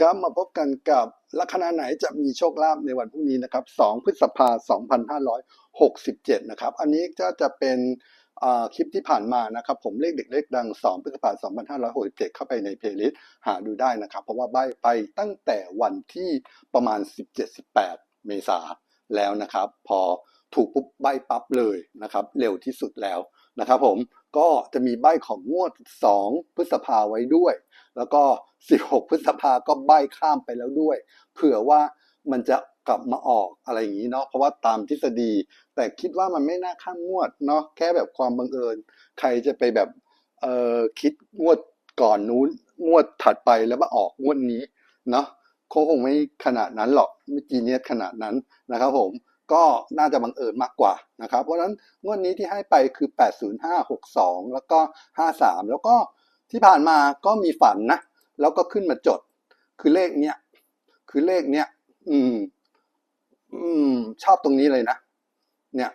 ครับมาพบกันกับลัคนาไหนจะมีโชคลาภในวันพรุ่งนี้นะครับ 2 พฤษภาคม 2567 นะครับ อันนี้ก็จะเป็นอ่าคลิปที่ผ่านมานะครับ ผมเลขเด็กเลขดัง 2 พฤษภาคม 2567 เข้าไปในเพลย์ลิสต์หาดูได้นะครับ เพราะว่าใบไปตั้งแต่วันที่ประมาณ 17-18 เมษาแล้วนะครับ พอถูกปุ๊บใบปั๊บเลยนะครับ เร็วที่สุดแล้ว นะครับผมก็จะมีใบของงวด 2 พฤษภาไว้ด้วย แล้วก็ 16 พฤษภาก็ใบข้ามไปแล้วด้วย เผื่อว่ามันจะกลับมาออกอะไรอย่างนี้เนาะเพราะว่าตามทฤษฎี แต่คิดว่ามันไม่น่าข้ามงวดเนาะแค่แบบความบังเอิญ ใครจะไปแบบเออคิดงวดก่อนนู้นงวดถัดไปแล้วมาออกงวดนี้เนาะคงไม่ขนาดนั้นหรอกไม่จีเนียสขนาดนั้นนะครับผม ก็น่าจะบังเอิญมากกว่านะครับ เพราะฉะนั้นงวดนี้ที่ให้ไปคือ 80562 แล้วก็ 53 แล้วก็ที่ผ่านมาก็มีฝันนะ แล้วก็ขึ้นมาจด คือเลขเนี้ย คือเลขเนี้ย อืม อืม ชอบตรงนี้เลยนะ เนี่ย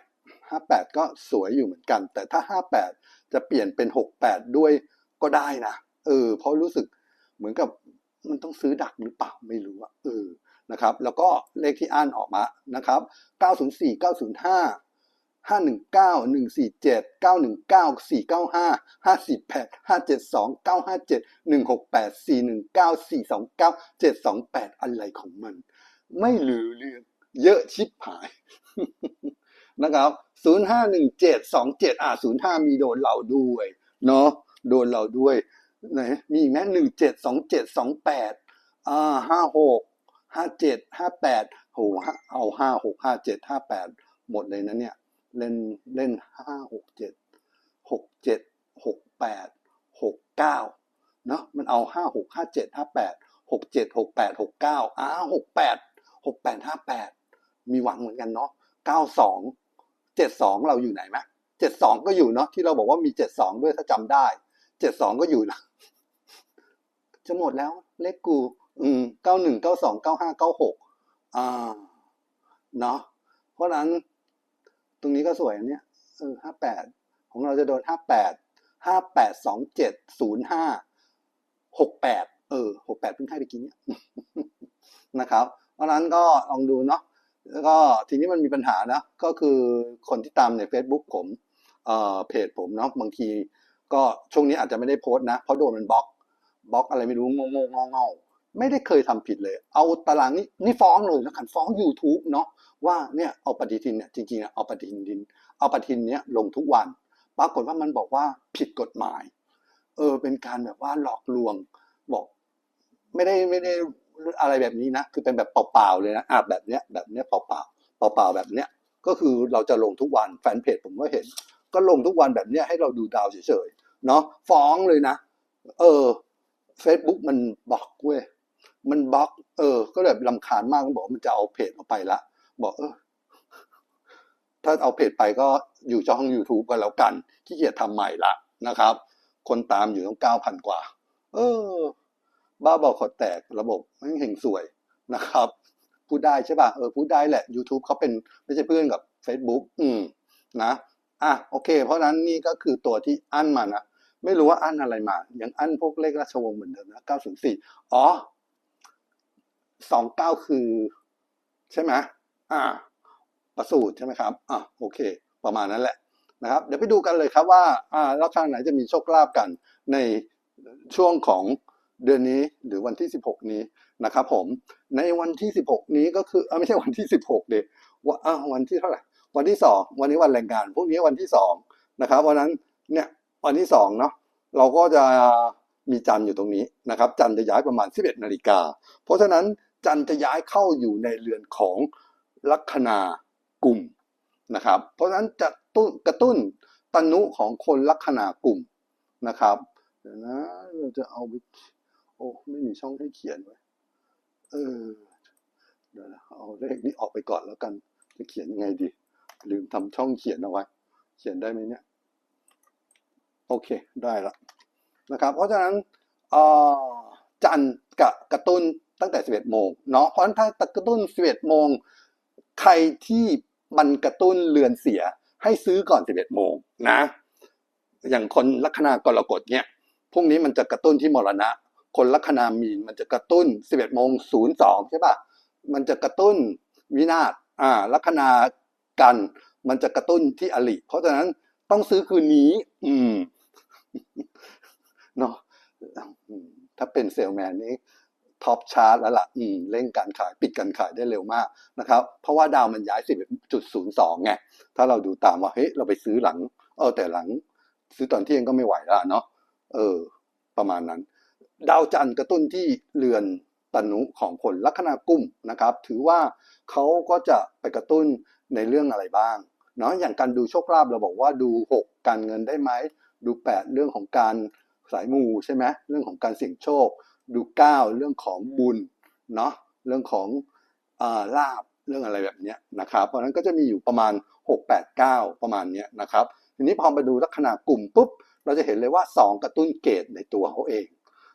ห้าแปดก็สวยอยู่เหมือนกัน แต่ถ้าห้าแปดจะเปลี่ยนเป็นหกแปดด้วยก็ได้นะ เออ เพราะรู้สึกเหมือนกับมันต้องซื้อดักหรือเปล่าไม่รู้อะเออ นะครับแล้วก็เลขที่อ่านออกมานะครับ 904 905 519 147 919 495 548 572 957 168 419 429 728 อะไรของมัน ไม่ลือเรื่องเยอะชิบหายนะครับ 051727 อ่า 05 มีโดนเราด้วยเนาะโดนเราด้วยไหนมีอีกไหม172728 อ่า 56 57 58โหเอา56 57 58หมดเลยนะเนี่ย เล่นเล่นห้าหกเจ็ดหกเจ็ดหกแปดหกเก้าเนาะมันเอาห้าหกห้าเจ็ดห้าแปดหกเจ็ดหกแปดหกเก้าอ้าหกแปดหกแปดห้าแปดมีหวังเหมือนกันเนาะเก้าสองเจ็ดสองเราอยู่ไหนไหมเจ็ดสองก็อยู่เนาะที่เราบอกว่ามีเจ็ดสองด้วยถ้าจำได้เจ็ดสองก็อยู่นะจะหมดแล้วเลขกู อืมเก้าหนึ่งเก้าสองเก้าห้าเก้าหกอ่าเนาะเพราะนั้น ตรงนี้ก็สวยอันเนี้ยเออห้าแปดของเราจะโดนห้าแปดห้าแปดสองเจ็ดศูนย์ห้าหกแปดเออหกแปดเพิ่งให้ไปกินเนี่ยนะครับ เพราะฉะนั้นก็ลองดูเนาะแล้วก็ทีนี้มันมีปัญหานะ ก็คือคนที่ตามใน Facebook ผมเอ่อเพจผมเนาะบางที ก็ช่วงนี้อาจจะไม่ได้โพสต์นะ เพราะโดนมันบล็อกบล็อกอะไรไม่รู้งงงงง ไม่ได้เคยทำผิดเลย เอาตารางนี้นี่ฟ้องเลยแล้วกันฟ้อง YouTube เนาะว่าเนี่ยเอาปฏิทินเนี่ยจริงๆเอาปฏิทินดิน เอาปฏิทินเนี้ยลงทุกวัน ปรากฏว่ามันบอกว่าผิดกฎหมาย เออเป็นการแบบว่าหลอกลวงบอก ไม่ได้ไม่ได้อะไรแบบนี้นะคือเป็นแบบเปล่าๆเลยนะอะแบบเนี้ยแบบเนี้ยเปล่าๆเปล่าๆแบบเนี้ยก็คือเราจะลงทุกวันแฟนเพจผมก็เห็น ก็ลงทุกวันแบบเนี้ยให้เราดูดาวเฉยๆเนาะฟ้องเลยนะ เออ Facebook มันบล็อกเว้ย มันบล็อก เออ ก็แบบลำคาญมากบอกมันจะเอาเพจออกไปละบอกเออถ้าเอาเพจไปก็อยู่ช่อง YouTube ก็แล้วกันขี้เกียจทำใหม่ละนะครับ คนตามอยู่ต้องเก้าพันกว่า เออ บ้าบอขอแตกระบบไม่เฮงสวยนะครับ พูดได้ใช่ป่ะเออพูดได้แหละ YouTube เขาเป็นไม่ใช่เพื่อนกับ Facebook อืมนะอะโอเค เพราะฉะนั้นนี่ก็คือตัวที่อั้นมานะ ไม่รู้ว่าอั้นอะไรมา ยังอั้นพวกเลขราชวงศ์เหมือนเดิมนะ904อ๋อ 29คือ ใช่ไหมอ่า ประสูตรใช่ไหมครับ อะโอเค ประมาณนั้นแหละนะครับ เดี๋ยวไปดูกันเลยครับว่าอ่าราคางไหนจะมีโชคลาภกันในช่วงของเดือนนี้หรือวันที่ 16 นี้นะครับผมในวันที่ 16 นี้ก็คืออไม่ใช่วันที่ 16 เดว่าอ่าวันที่เท่าไหร่วันที่ 2 วันนี้วันแรงงานพวกนี้วันที่2นะครับวันนั้นเนี่ยวันที่2เนาะเราก็จะมีจันทร์อยู่ตรงนี้นะครับ จันทร์จะย้ายประมาณ 11 นาฬิกา เพราะฉะนั้น จันทร์จะย้ายเข้าอยู่ในเรือนของลัคนากลุ่มนะครับ เพราะฉะนั้นจะตุ้นกระตุ้นตนุของคนลัคนากลุ่มนะครับเดี๋ยวนะเราจะเอาไปโอ้ไม่มีช่องให้เขียนไว้เออเดี๋ยวนะเอาเลขนี้ออกไปก่อนแล้วกัน จะเขียนยังไงดี ลืมทำช่องเขียนเอาไว้ เขียนได้ไหมเนี่ยโอเคได้ละนะครับ เพราะฉะนั้นอ่อจันกับกระตุ้น ตั้งแต่ 11 โมงเนาะเพราะฉะนั้นถ้ากระตุ้น 11 โมง ใครที่มันกระตุ้นเรือนเสียให้ซื้อก่อน 11 โมงนะ อย่างคนลัคนากรกฎเนี่ยพวกนี้มันจะกระตุ้นที่มรณะ คนลัคนามีนมันจะกระตุ้น 11 โมง 02 ใช่ปะมันจะกระตุ้นวินาศอ่าลัคนากัน มันจะกระตุ้นที่อลิเพราะฉะนั้นต้องซื้อคืนนี้ อืมเนาะถ้าเป็นเซลแมนนี้ ท็อปชาร์ตแล้วล่ะอืมเร่งการขายปิดการขายได้เร็วมากนะครับ เพราะว่าดาวมันย้าย 10.02ไงถ้าเราดูตามว่าเฮ้ยเราไปซื้อหลัง เออแต่หลัง ซื้อตอนเที่ยงก็ไม่ไหวแล้วเนาะเออ ประมาณนั้น ดาวจันทร์กระตุ้นที่เรือนตนุของคนลัคนากุ้มนะครับ ถือว่าเขาก็จะไปกระตุ้นในเรื่องอะไรบ้างเนาะอย่างการดูโชคลาภเราบอกว่าดู 6 การเงินได้ไหมดู 8 เรื่องของการสายมูใช่ไหมเรื่องของการเสี่ยงโชค ดู9เรื่องของบุญเนาะเรื่องของอาลาบเรื่องอะไรแบบนี้นะครับ เพราะฉะนั้นก็จะมีอยู่ประมาณ 6 8 9 ประมาณนี้นะครับ ทีนี้พอมาดูลัคนากลุ่มปุ๊บ เราจะเห็นเลยว่า 2 กระตุ้นเกตในตัวเขาเอง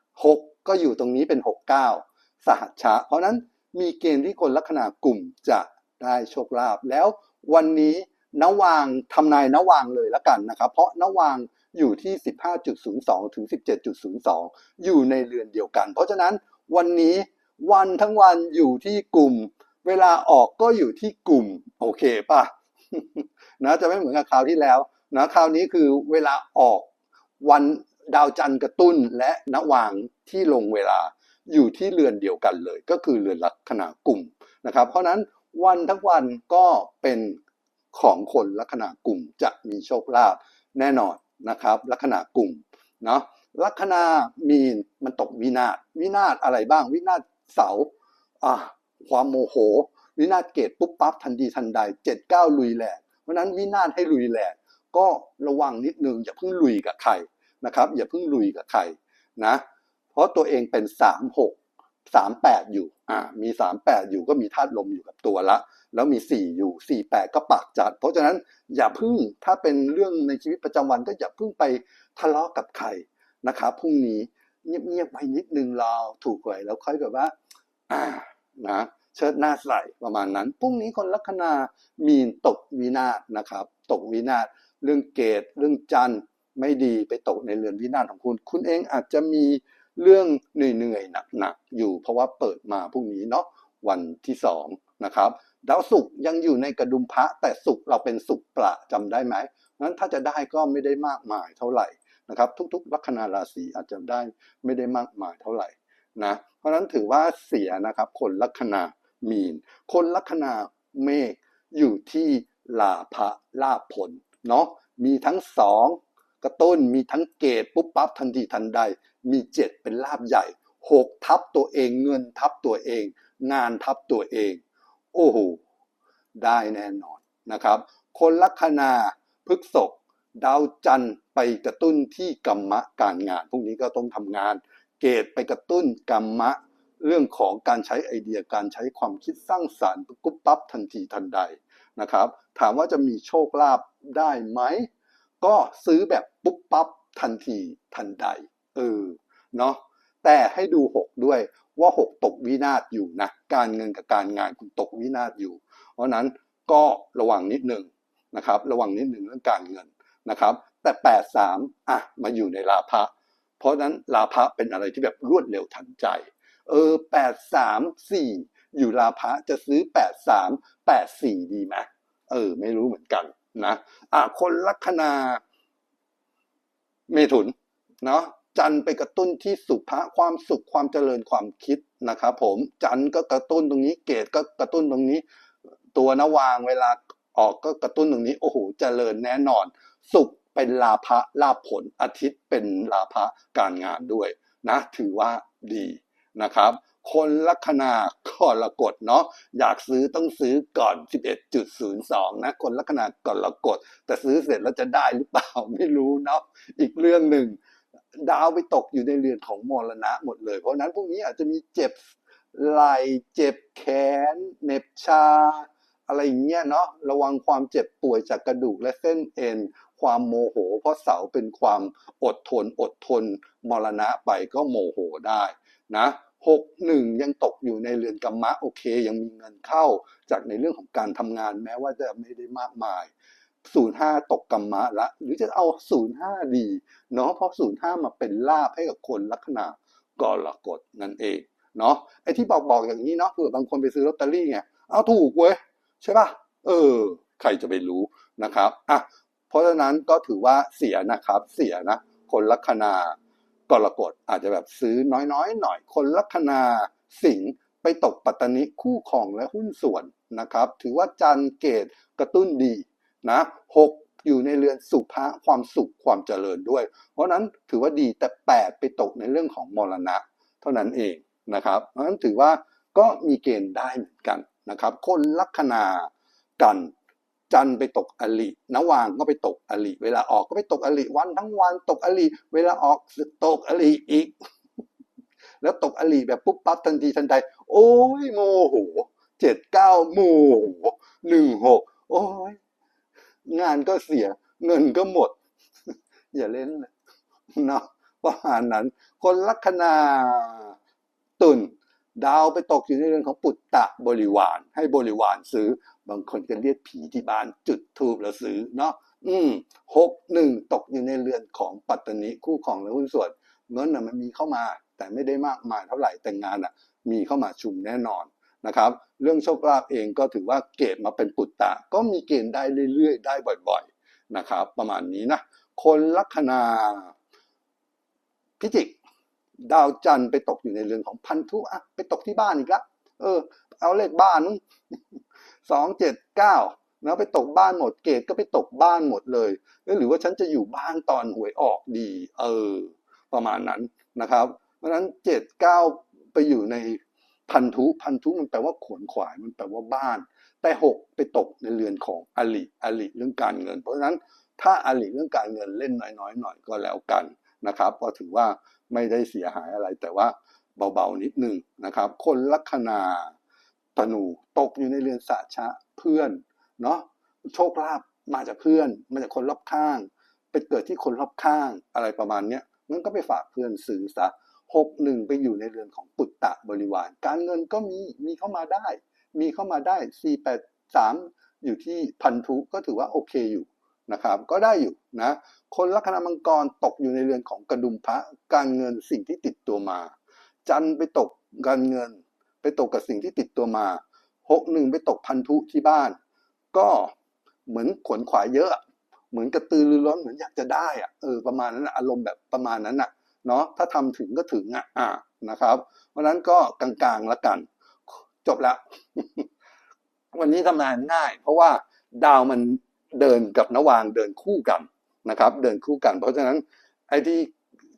6 ก็อยู่ตรงนี้เป็น 6 9 สหัชชะ เพราะนั้นมีเกณฑ์ที่คนลัคนากลุ่มจะได้โชคลาภแล้ววันนี้ นวางทำนายนวางเลยละกันนะครับเพราะนวางอยู่ที่ 15.02 ถึง 17.02 อยู่ในเรือนเดียวกัน เพราะฉะนั้นวันนี้วันทั้งวันอยู่ที่กลุ่ม เวลาออกก็อยู่ที่กลุ่ม โอเคป่ะนะจะไม่เหมือนกับคราวที่แล้วนะคราวนี้คือเวลาออกวันดาวจันทร์กระตุ้นและนวางที่ลงเวลาอยู่ที่เรือนเดียวกันเลย ก็คือเรือนลัคนากลุ่มนะครับ เพราะนั้นวันทั้งวันก็เป็น ของคนลัคนากลุ่มจะมีโชคลาภแน่นอนนะครับ ลัคนากลุ่มเนาะลัคนามีนมันตกวินาศวินาศอะไรบ้าง วินาศเสาอ่าความโมโห วินาศเกตปุ๊บปั๊บทันทีทันใดเจ็ดเก้าลุยแหลกเพราะนั้นวินาศให้ลุยแหลกก็ระวังนิดนึงอย่าเพิ่งลุยกับใครนะครับ อย่าเพิ่งลุยกับใครนะเพราะตัวเองเป็นสามหกสามแปดอยู่อ่ามีสามแปดอยู่ก็มีธาตุลมอยู่กับตัวละ แล้วมีสี่อยู่สี่แปดก็ปากจัด เพราะฉะนั้นอย่าพึ่งถ้าเป็นเรื่องในชีวิตประจำวันก็อย่าพึ่งไปทะเลาะกับใครนะครับพรุ่งนี้เงียบๆไปนิดนึงรอถูกหวยแล้วค่อยแบบว่าอ่านะเชิดหน้าใส่ประมาณนั้นพรุ่งนี้คนลัคนามีนตกวินาศนะครับ ตกวินาศเรื่องเกตเรื่องจันทร์ไม่ดีไปตกในเรือนวินาศของคุณ คุณเองอาจจะมีเรื่องเหนื่อยๆหนักๆอยู่ เพราะว่าเปิดมาพรุ่งนี้เนาะวันที่สองนะครับ ดาวศุกร์ยังอยู่ในกระดุมพระแต่ศุกร์เราเป็นศุกร์ประจำได้ไหมงั้นถ้าจะได้ก็ไม่ได้มากมายเท่าไหร่นะครับ ทุกๆลัคนาราศีอาจจะได้ไม่ได้มากมายเท่าไหร่นะเพราะฉะนั้นถือว่าเสียนะครับ คนลัคนามีน คนลัคนาเมฆอยู่ที่ลาภะลาภผลเนาะมีทั้งสองกระตุ้นมีทั้งเกตปุ๊บปั๊บทันทีทันใด มีเจ็ดเป็นลาบใหญ่หกทับตัวเองเงินทับตัวเอง งานทับตัวเอง โอ้โหได้แน่นอนนะครับ คนลัคนาพฤกษกดาวจันทร์ไปกระตุ้นที่กรรมะการงาน พวกนี้ก็ต้องทำงาน เกตไปกระตุ้นกรรมะเรื่องของการใช้ไอเดียการใช้ความคิดสร้างสารรค์กุ๊บปั๊บทันทีทันใดนะครับ ถามว่าจะมีโชคลาภได้ไหม ก็ซื้อแบบปุ๊บปั๊บทันทีทันใดเออเนาะแต่ให้ดู 6 ด้วย ว่า 6 ตกวินาศอยู่นะการเงินกับการงานคุณตกวินาศอยู่ เพราะนั้นก็ระวังนิดหนึ่งนะครับระวังนิดหนึ่งเรื่องการเงินนะครับ แต่ 8 3อะมาอยู่ในลาภะเพราะนั้นลาภะเป็นอะไรที่แบบรวดเร็วทันใจ เออ 8 3 4 อยู่ลาภะจะซื้อ 8 3 8 4 ดีไหมเออ ไม่รู้เหมือนกันนะอะคนลัคนาเมถุนเนาะ จันไปกระตุ้นที่สุภะความสุขความเจริญความคิดนะครับผมจันก็กระตุ้นตรงนี้เกตก็กระตุ้นตรงนี้ ตัวนวางเวลาออกก็กระตุ้นตรงนี้โอ้โหเจริญแน่นอน สุขเป็นลาภะลาภผลอาทิตย์เป็นลาภะการงานด้วยนะถือว่าดีนะครับ คนลัคนาก็รกฎเนาะอยากซื้อต้องซื้อก่อน 11.02 นะคนลัคนาก่อนรกฎแต่ซื้อเสร็จแล้วจะได้หรือเปล่าไม่รู้เนาะอีกเรื่องหนึ่ง ดาวไปตกอยู่ในเรือนของมรณะหมดเลย เพราะนั้นพวกนี้อาจจะมีเจ็บไหล่เจ็บแขนเหน็บชา อะไรอย่างเงี้ยเนาะระวังความเจ็บป่วยจากกระดูกและเส้นเอ็น ความโมโห เพราะเสาเป็นความอดทนอดทนมรณะไปก็โมโหได้นะหกหนึ่งยังตกอยู่ในเรือนกรรมะโอเค ยังมีเงินเข้าจากในเรื่องของการทำงานแม้ว่าจะไม่ได้มากมาย 05ตกกรรมะละ หรือจะเอา05ดีเนาะเพราะ05มาเป็นลาภให้กับคนลัคนากรกฎนั่นเองเนาะไอ้ที่บอกบอกอย่างนี้เนาะเผื่อบางคนไปซื้อลอตเตอรี่ไงเอาถูกเว้ยใช่ป่ะเออ ใครจะไปรู้นะครับอะเพราะฉะนั้นก็ถือว่าเสียนะครับเสียนะ คนลัคนากรกฎอาจจะแบบซื้อน้อยๆ หน่อย คนลัคนาสิงห์ไปตกปัตตานิคู่ครองและหุ้นส่วนนะครับ ถือว่าจันเกตกระตุ้นดี นะหกอยู่ในเรือนสุภะความสุขความเจริญด้วย เพราะนั้นถือว่าดีแต่แปดไปตกในเรื่องของมรณะ เท่านั้นเองนะครับเพราะนั้นถือว่าก็มีเกณฑ์ได้เหมือนกันนะครับ คนลัคนากันจันไปตกอลินวางก็ไปตกอลิ เวลาออกก็ไปตกอลิวันทั้งวันตกอลิ เวลาออกตกอลิอีก แล้วตกอลิแบบปุ๊บปั๊บทันทีทันใด โอ้ยโมโหเจ็ดเก้าโมโหหนึ่งหกโอ้ย งานก็เสีย เงินก็หมด อย่าเล่นเลยนาะประมาณนั้น คนลัคนาตุนดาวไปตกอยู่ในเรื่องของปุตตะบริวาร ให้บริวารซื้อ บางคนก็เรียกผีที่บ้านจุดทูบแล้วซื้อเนาะอืมหกหนึ่งตกอยู่ในเรือนของปัตตนิคู่ของและหุ้นส่วนเงินน่ะมันมีเข้ามา แต่ไม่ได้มากมายเท่าไหร่แต่งานอะ มีเข้ามาชุมแน่นอน นะครับ เรื่องโชคลาภเองก็ถือว่าเกณฑ์มาเป็นปุตตะ ก็มีเกณฑ์ได้เรื่อยๆ ได้บ่อยๆนะครับ ประมาณนี้นะ คนลัคนาพิจิกดาวจันทร์ไปตกอยู่ในเรือนของพันธุอะไปตกที่บ้านอีกละเออ เอาเลขบ้านสองเจ็ดเก้าแล้วไปตกบ้านหมดเกตก็ไปตกบ้านหมดเลยเอ้ยหรือว่าฉันจะอยู่บ้านตอนหวยออกดี เออ ประมาณนั้นนะครับ เพราะฉะนั้นเจ็ดเก้าไปอยู่ใน พันธุพันธุมันแปลว่าขวนขวายมันแปลว่าบ้าน แต่หกไปตกในเรือนของอลิอลิเรื่องการเงิน เพราะฉะนั้นถ้าอลิเรื่องการเงินเล่นน้อยๆหน่อยก็แล้วกันนะครับก็ถือว่าไม่ได้เสียหายอะไรแต่ว่าเบาๆนิดนึงนะครับ คนลัคนาธนูตกอยู่ในเรือนสาชะเพื่อนเนาะโชคลาภมาจากเพื่อน มาจากคนรอบข้าง ไปเกิดที่คนรอบข้างอะไรประมาณเนี้ยงั้นก็ไปฝากเพื่อนซื้อซะ หกหนึ่งไปอยู่ในเรือนของปุตตะบริวาร การเงินก็มีมีเข้ามาได้ มีเข้ามาได้สี่แปดสามอยู่ที่พันธุก็ถือว่าโอเคอยู่นะครับ ก็ได้อยู่นะคนลัคนามังกรตกอยู่ในเรือนของกระดุมพระการเงินสิ่งที่ติดตัวมา จันทร์ไปตกการเงิน ไปตกกับสิ่งที่ติดตัวมาหกหนึ่งไปตกพันธุที่บ้าน ก็เหมือนขวนขวายเยอะ เหมือนกระตือรือร้นเหมือนอยากจะได้อะเออประมาณนั้นอารมณ์แบบประมาณนั้นน่ะ เนาะถ้าทำถึงก็ถึงอะอ่านะครับ เพราะฉะนั้นก็กลางๆละกัน จบแล้ววันนี้ทำงานง่าย เพราะว่าดาวมันเดินกับนวางเดินคู่กันนะครับ เดินคู่กัน เพราะฉะนั้นไอ้ที่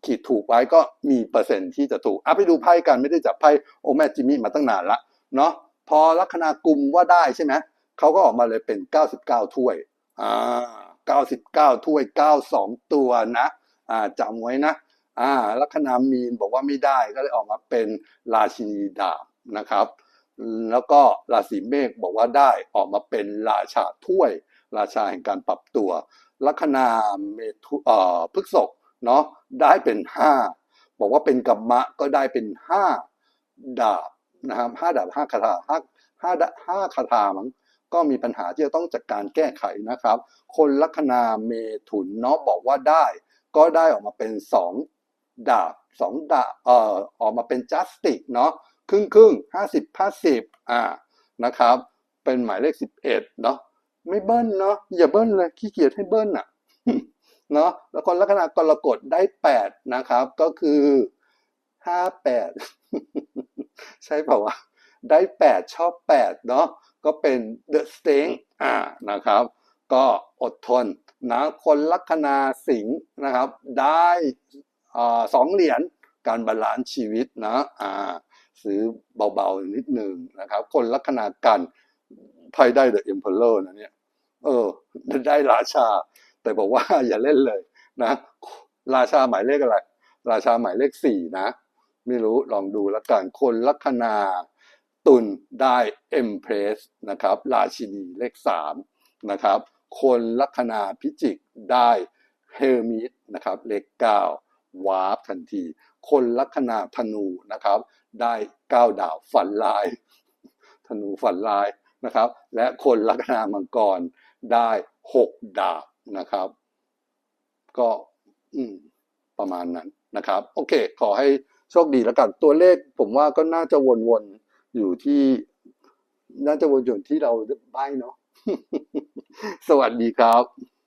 ขีดถูกไว้ก็มีเปอร์เซ็นต์ที่จะถูกอะไปดูไพ่กันไม่ได้จับไพ่โอแม่จิมมี่มาตั้งนานละเนาะพอลัคนากุมว่าได้ใช่ไหมเขาก็ออกมาเลยเป็น 99 ถ้วยอ่า99 ถ้วย 92 ตัวนะอ่าจำไว้นะ อ่าลัคนามีนบอกว่าไม่ได้ก็เลยออกมาเป็นราชินีดาบนะครับ แล้วก็ราศีเมษบอกว่าได้ออกมาเป็นราชาถ้วย ราชาแห่งการปรับตัว ลัคนาเมถุเอ่อพฤกษกเนาะได้เป็นห้าบอกว่าเป็นกัมมะก็ได้เป็นห้าดาบนะครับห้าดาบห้าคาถาห้าห้าห้าคาถามั้งก็มีปัญหาที่จะต้องจัดการแก้ไขนะครับ คนลัคนาเมถุนเนาะบอกว่าได้ ก็ได้ออกมาเป็นสอง ดาบสองดาบเอ่อออกมาเป็นจัสติกเนาะครึ่งครึ่งห้าสิบห้าสิบอ่านะครับ เป็นหมายเลขสิบเอ็ดเนาะไม่เบิ้ลเนาะอย่าเบิ้ลเลยขี้เกียจให้เบิ้ลอะเนาะแล้วคนลัคนากรกฎได้แปดนะครับ ก็คือห้าแปดใช่เปล่าวะได้แปดชอบแปดเนาะก็เป็น the sting อ่านะครับ ก็อดทนนะคนลัคนาสิงห์นะครับ ได้ สองเหรียญการบาลานซ์ชีวิตนะอ่าซื้อเบาๆนิดหนึ่งนะครับ คนลัคนากันไพ่ได้ the emperor นะเนี่ยเออ ได้ราชา แต่บอกว่าอย่าเล่นเลยนะ ราชาหมายเลขอะไร ราชาหมายเลขสี่นะ ไม่รู้ลองดูแล้วกันคนลัคนาตุลได้เอ็มเพรสนะครับ ราชินีเลขสามนะครับ คนลัคนาพิจิกได้เฮอร์มิสนะครับ เลขเก้า วาร์ปทันที คนลัคนาธนูนะครับ ได้เก้าดาวฝันลาย ธนูฝันลายนะครับ และคนลัคนามังกรได้หกดาบนะครับ ก็ประมาณนั้นนะครับ โอเค ขอให้โชคดีแล้วกันตัวเลข ผมว่าก็น่าจะวนๆอยู่ที่ น่าจะวนอยู่ที่เราใบ้เนาะสวัสดีครับ